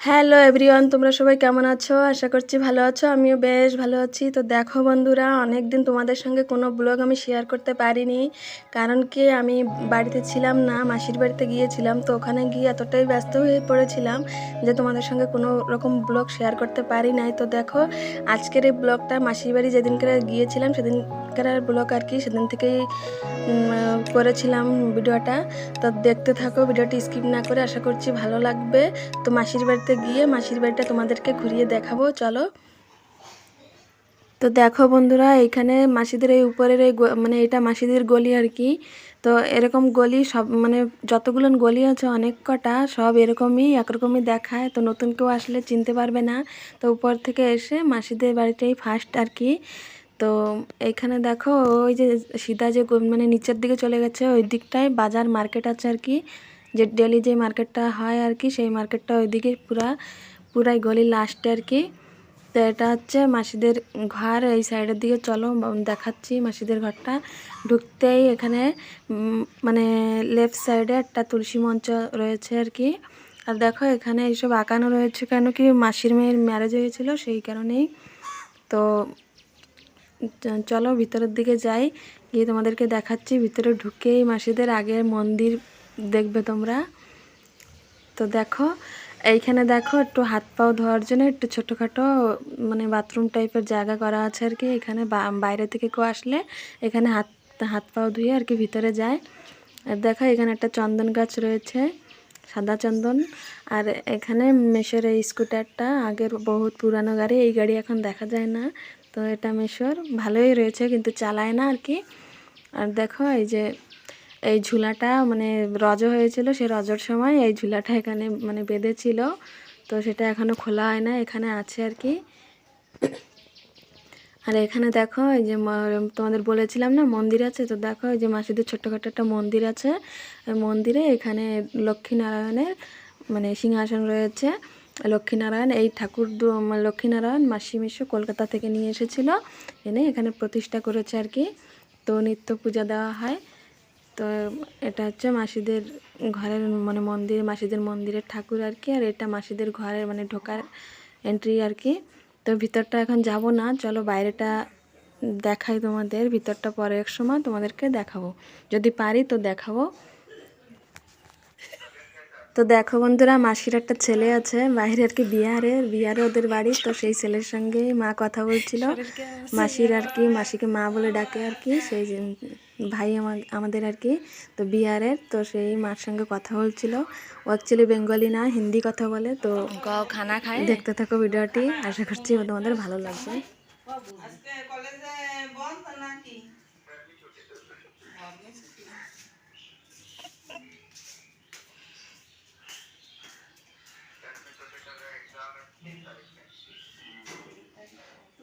Hello everyone, তোমরা সবাই কেমন আছো? আশা করছি ভালো আছো, আমিও বেশ ভালো আছি। তো দেখো বন্ধুরা অনেক দিন তোমাদের সঙ্গে কোনো ব্লগ আমি শেয়ার করতে পারিনি, কারণ কি আমি বাড়িতে ছিলাম না, মাসির বাড়িতে গিয়েছিলাম, তো ওখানে গিয়ে এতটাই ব্যস্ত হয়ে পড়েছিলাম যে তোমাদের সঙ্গে কোনো রকম ব্লগ শেয়ার করতে পারি নাই। তো দেখো, আজকের এই ব্লগটা মাসির বাড়ি যেদিনকার গিয়েছিলাম সেদিনকার ব্লগ আর কি, সেদিন থেকেই করেছিলাম ভিডিওটা। তো দেখতে থাকো, ভিডিওটি স্কিপ না করে, আশা করছি ভালো লাগবে। তো মাসির বাড়িতে গিয়ে, মাসির বাড়িটা তোমাদেরকে ঘুরিয়ে দেখাবো, চলো। তো দেখো বন্ধুরা, এইখানে মাসিদের এই উপরের এই মানে এটা মাসিদের গলি আর কি। তো এরকম গলি সব মানে যতগুলো গলি আছে, অনেক কটা, সব এরকমই, একরকমই দেখায়। তো নতুন কেউ আসলে চিনতে পারবে না। তো উপর থেকে এসে মাসিদের বাড়িটাই ফার্স্ট আর কি। তো এখানে দেখো, ওই যে সিধা যে মানে নিচের দিকে চলে গেছে, ওই দিকটায় বাজার মার্কেট আছে আর কি। যে ডেলি যে মার্কেটটা হয় আর কি, সেই মার্কেটটা ওইদিকে পুরা, পুরাই গলি লাস্টে আর কি। তো এটা হচ্ছে মাসিদের ঘর, এই সাইডের দিকে চলো দেখাচ্ছি মাসিদের ঘরটা। ঢুকতেই এখানে মানে লেফট সাইডে একটা তুলসী মঞ্চ রয়েছে আর কি। আর দেখো এখানে এইসব আঁকানো রয়েছে কেন কি মাসির মেয়ের ম্যারেজ হয়েছিল সেই কারণেই। তো চলো ভিতরের দিকে যাই, গিয়ে তোমাদেরকে দেখাচ্ছি। ভিতরে ঢুকেই মাসিদের আগের মন্দির দেখবে তোমরা। তো দেখো, এইখানে দেখো একটু হাত পাও ধোয়ার জন্য একটু ছোটোখাটো মানে বাথরুম টাইপের জায়গা করা আছে আর কি। এখানে বাইরে থেকে কেউ আসলে এখানে হাত হাত পাও ধুয়ে আর কি ভিতরে যায়। আর দেখো, এখানে একটা চন্দন গাছ রয়েছে, সাদা চন্দন। আর এখানে মেশোর এই স্কুটারটা, আগের বহুত পুরানো গাড়ি, এই গাড়ি এখন দেখা যায় না। তো এটা মেশোর। ভালোই রয়েছে, কিন্তু চালায় না আর কি। আর দেখো, এই যে, এই ঝুলাটা মানে রজ হয়েছিল সেই রজর সময়। এই ঝুলাটা এখানে মানে বেঁধেছিল, তো সেটা এখনও খোলা হয় না, এখানে আছে আর কি। আর এখানে দেখো, এই যে তোমাদের বলেছিলাম না, মন্দির আছে? তো দেখো, এই যে মাসিদের ছোট্টখাটো একটা মন্দির আছে। ওই মন্দিরে এখানে লক্ষ্মীনারায়ণের মানে সিংহাসন রয়েছে। লক্ষ্মীনারায়ণ, এই ঠাকুর মানে লক্ষ্মীনারায়ণ মাসি মিশো কলকাতা থেকে নিয়ে এসেছিল। এনে এখানে প্রতিষ্ঠা করেছে আর কি। তো নিত্য পূজা দেওয়া হয়। তো এটা হচ্ছে মাসিদের ঘরের মানে মন্দির, মাসিদের মন্দিরের ঠাকুর আর কি। আর এটা মাসিদের ঘরের মানে ঢোকার এন্ট্রি আর কি। তো ভিতরটা এখন যাব না। চলো বাইরেটা দেখাই তোমাদের। ভিতরটা পরে এক সময় তোমাদেরকে দেখাবো। যদি পারি তো দেখাবো। তো দেখো বন্ধুরা মাসির একটা ছেলে আছে বাইরে আর কি বিহারে বিহারে ওদের বাড়ি তো সেই ছেলের সঙ্গে মা কথা বলছিল। মাসির আর কি মাসিকে মা বলে ডাকে আর কি সেই ভাই আমা- আমাদের আর কি তো বিহারের তো সেই মার সঙ্গে কথা বলছিল। ও অ্যাকচুয়ালি বেঙ্গলি না হিন্দি কথা বলে তো খানা খায়? দেখতে থাকো ভিডিওটি আশা করছি তোমাদের ভালো লাগবে। আজকে কলেজে বন্ধ নাকি?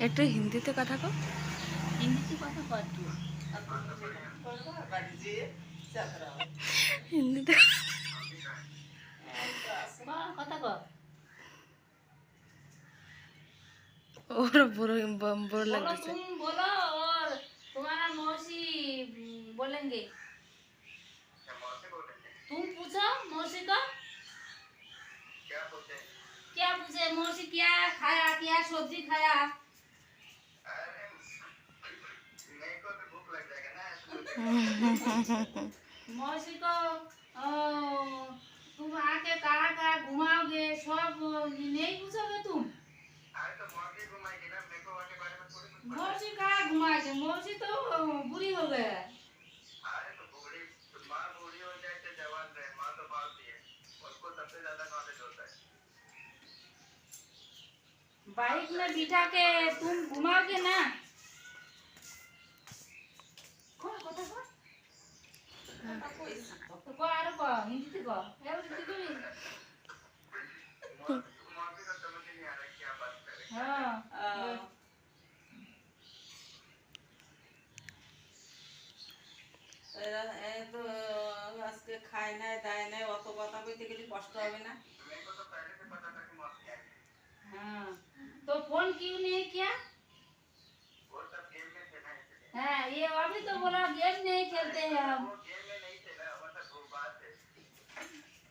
একটু হিন্দিতে কথা কো হিন্দিতে কথা বলতো বাড়ি যেয়ে যাত্রা হিন্দিতে বল, কথা কর ওর বড় ব- বড় बोलो লাগতেছে तुम बोलो और तुम्हारा मौसी हम्म, बोलेंगे तुम पूछो मौसी को क्या पूछे मौसी क्या खाया क्या सब्जी खाया मौसी को तुम आके कहाँ कहाँ घुमाओगे? सब नहीं पूछोगे तुम? मौसी कहाँ घुमाएगे? मौसी तो बुरी हो गए बाइक में बिठा के तुम घुमाओगे ना? ক আর ক হিন্দিতে ক এ হিন্দি কবি হ্যাঁ আহ, এরা এ তো আজকে খায় নাই দায় নাই অত কথা কইতে গেলে কষ্ট হবে না हाँ तो फोन क्यों नहीं किया हाँ ये अभी तो बोला गेम नहीं खेलते हैं हम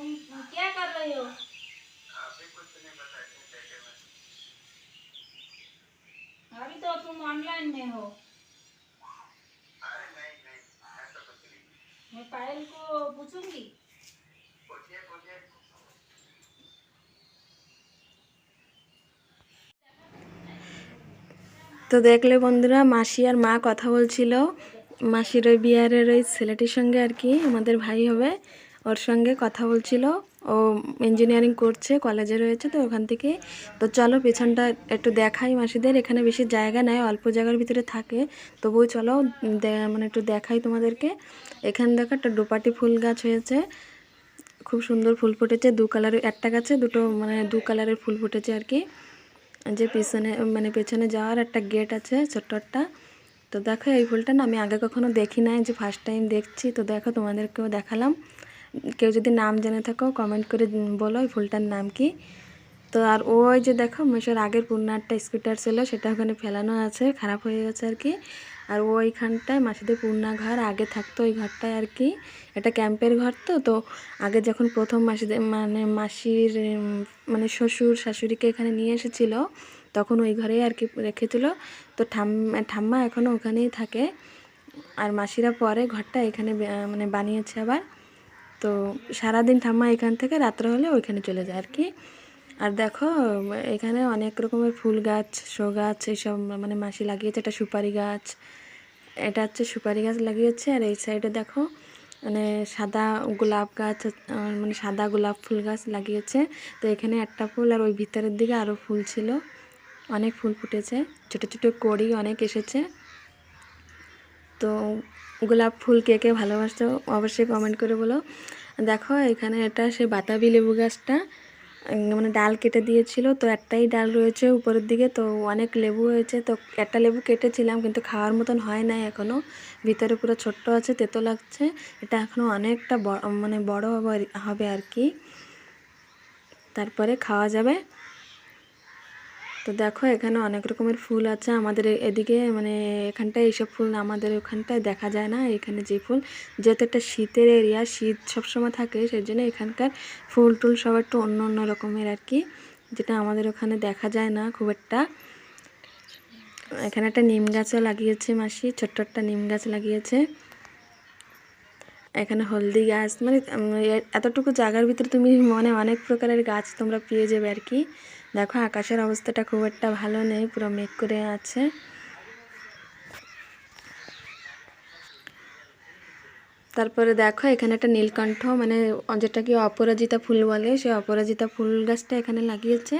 तुम क्या कर रहे हो अभी तो तुम ऑनलाइन में हो मैं पायल को पूछूंगी তো দেখলে বন্ধুরা মাসি আর মা কথা বলছিল মাসির ওই বিহারের ওই ছেলেটির সঙ্গে আর কি আমাদের ভাই হবে ওর সঙ্গে কথা বলছিল। ও ইঞ্জিনিয়ারিং করছে কলেজে রয়েছে তো ওখান থেকে। তো চলো পেছনটা একটু দেখাই মাসিদের। এখানে বেশি জায়গা নেয় অল্প জায়গার ভিতরে থাকে। তবুও চলো মানে একটু দেখাই তোমাদেরকে। এখানে দেখো একটা ডোপাটি ফুল গাছ হয়েছে। খুব সুন্দর ফুল ফুটেছে, দু কালারের, একটা গাছে দুটো মানে দু কালারের ফুল ফুটেছে আর কি। যে পিছনে মানে পেছনে যাওয়ার একটা গেট আছে, ছোট্ট একটা। তো দেখো এই ফুলটা না আমি আগে কখনো দেখি নাই যে ফার্স্ট টাইম দেখছি। তো দেখো তোমাদেরকেও দেখালাম। কেউ যদি নাম জেনে থাকো কমেন্ট করে বলো এই ফুলটার নাম কি। তো আর ওই যে দেখো, মেশোর আগের পুরনো একটা স্কুটার ছিল, সেটা ওখানে ফেলানো আছে, খারাপ হয়ে গেছে আর কি। আর ওইখানটায় মাসিদের পুরনা ঘর, আগে থাকতো ওই ঘরটায় আর কি। এটা ক্যাম্পের ঘর তো তো আগে যখন প্রথম মাসিদের মানে মাসির মানে শ্বশুর শাশুড়িকে এখানে নিয়ে এসেছিল, তখন ওই ঘরেই আর কি রেখেছিল। তো ঠাম্মা ঠাম্মা এখনও ওখানেই থাকে। আর মাসিরা পরে ঘরটা এখানে মানে বানিয়েছে আবার। তো সারাদিন ঠাম্মা এখান থেকে রাত্রে হলে ওইখানে চলে যায় আর কি আর দেখো, এখানে অনেক রকমের ফুল গাছ, শো গাছ, এইসব মানে মাসি লাগিয়েছে এটা সুপারি গাছ। এটা হচ্ছে সুপারি গাছ লাগিয়েছে আর এই সাইডে দেখো মানে সাদা গোলাপ গাছ মানে সাদা গোলাপ ফুল গাছ লাগিয়েছে। তো এখানে একটা ফুল আর ওই ভিতরের দিকে আরও ফুল ছিল। অনেক ফুল ফুটেছে। ছোটো ছোটো কড়ি অনেক এসেছে। তো গোলাপ ফুল কে কে ভালোবাসো অবশ্যই কমেন্ট করে বলো। দেখো, এখানে এটা সেই বাতাবি লেবু গাছটা মানে ডাল কেটে দিয়েছিল, তো একটাই ডাল রয়েছে উপরের দিকে, তো অনেক লেবু হয়েছে, তো একটা লেবু কেটেছিলাম, কিন্তু খাওয়ার মতন হয় নাই এখনও ভিতরে পুরো ছোট্ট আছে, তেতো লাগছে, এটা এখনও অনেকটা মানে বড় হবে আর কি। তারপরে খাওয়া যাবে। তো দেখো, এখানে অনেক রকমের ফুল আছে। আমাদের এদিকে মানে এখানটায় এইসব ফুল আমাদের ওখানটায় দেখা যায় না। এখানে যে ফুল, যেহেতু একটা শীতের এরিয়া শীত সবসময় থাকে সেই জন্য এখানকার ফুল টুল সব একটু অন্য অন্য রকমের আর কি, যেটা আমাদের ওখানে দেখা যায় না খুব একটা। এখানে একটা নিম গাছও লাগিয়েছে মাসি, ছোট্ট একটা নিম গাছ লাগিয়েছে। এখানে হলদি গাছ মানে এতটুকু জায়গার ভিতরে তুমি মানে অনেক প্রকারের গাছ তোমরা পেয়ে যাবে আর কি। দেখো আকাশের অবস্থাটা খুব একটা ভালো নেই, পুরো মেঘ করে আছে। তারপরে দেখো এখানে একটা নীলকণ্ঠ মানে যেটা কি অপরাজিতা ফুল বলে, সেই অপরাজিতা ফুল গাছটা এখানে লাগিয়েছে।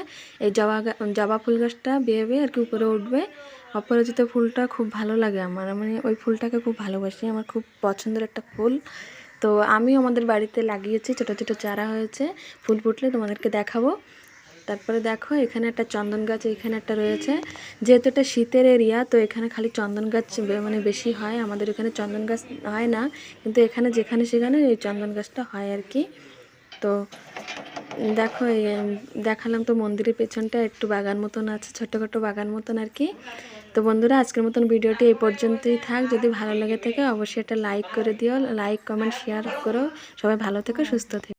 এই জবা জবা ফুল গাছটা বেয়ে বেয়ে আর কি উপরে উঠবে। অপরাজিতা ফুলটা খুব ভালো লাগে আমার মানে ওই ফুলটাকে খুব ভালোবাসি, আমার খুব পছন্দের একটা ফুল। তো আমিও আমাদের বাড়িতে লাগিয়েছি, ছোটো ছোটো চারা হয়েছে, ফুল ফুটলে তোমাদেরকে দেখাবো। তারপরে দেখো, এখানে একটা চন্দন গাছ, এখানে একটা রয়েছে। যেহেতু এটা শীতের এরিয়া তো এখানে খালি চন্দন গাছ মানে বেশি হয়। আমাদের এখানে চন্দন গাছ হয় না, কিন্তু এখানে যেখানে সেখানে এই চন্দন গাছটা হয় আর কি। তো দেখো দেখালাম তো মন্দিরের পেছনটা, একটু বাগান মতন আছে ছোটোখাটো বাগান মতন আর কি। তো বন্ধুরা, আজকের মতন ভিডিওটি এই পর্যন্তই থাক। যদি ভালো লাগে থাকে, অবশ্যই একটা লাইক করে দিও, লাইক, কমেন্ট শেয়ার করো। সবাই ভালো থেকো, সুস্থ থেকো।